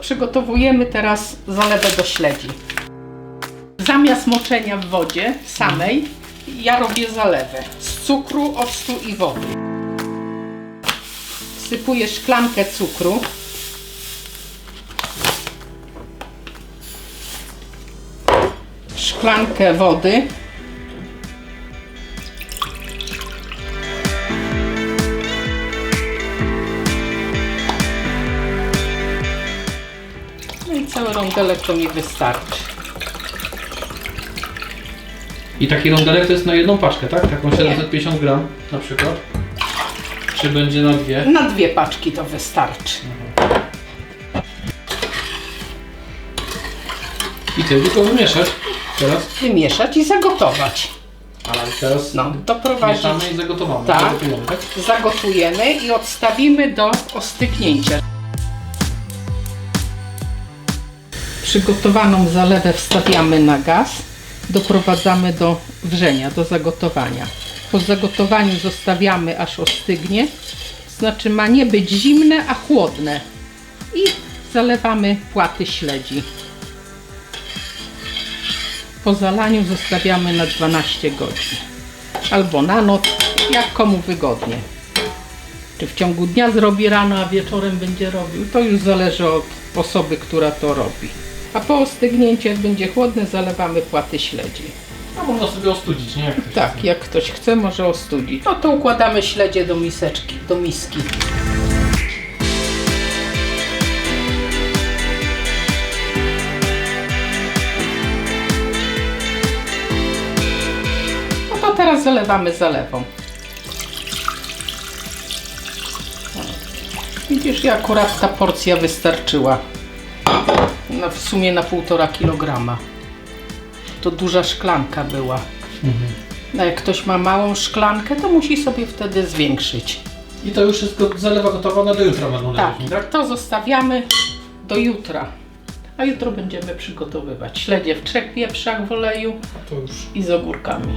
Przygotowujemy teraz zalewę do śledzi. Zamiast moczenia w wodzie samej, ja robię zalewę z cukru, octu i wody. Wsypuję szklankę cukru. Szklankę wody. Cały rondelek to mi wystarczy. I taki rondelek to jest na jedną paczkę, tak? Taką 750 gram na przykład. Czy będzie na dwie? Na dwie paczki to wystarczy. I ty tylko wymieszać teraz. Wymieszać i zagotować. A teraz No, doprowadzić. mieszamy i zagotowamy. Tak. Zagotujemy, tak? Zagotujemy i odstawimy do ostygnięcia. Przygotowaną zalewę wstawiamy na gaz. Doprowadzamy do wrzenia, do zagotowania. Po zagotowaniu zostawiamy aż ostygnie. Znaczy ma nie być zimne, a chłodne. I zalewamy płaty śledzi. Po zalaniu zostawiamy na 12 godzin. Albo na noc, jak komu wygodnie. Czy w ciągu dnia zrobi rano, a wieczorem będzie robił, to już zależy od osoby, która to robi. A po ostygnięciu, jak będzie chłodne, zalewamy płaty śledzi. A można sobie ostudzić, nie? Jak ktoś Tak, jak ktoś chce, może ostudzić. No to układamy śledzie do miseczki, do miski. No to teraz zalewamy zalewą. Widzisz, i akurat ta porcja wystarczyła. No, w sumie na półtora kilograma. To duża szklanka była. No jak ktoś ma małą szklankę, to musi sobie wtedy zwiększyć. I to już jest go- zalewa gotowa na do jutra będą Tak, leżeć, tak? to zostawiamy do jutra. A jutro będziemy przygotowywać śledzie w trzech pieprzach w oleju To już i z ogórkami.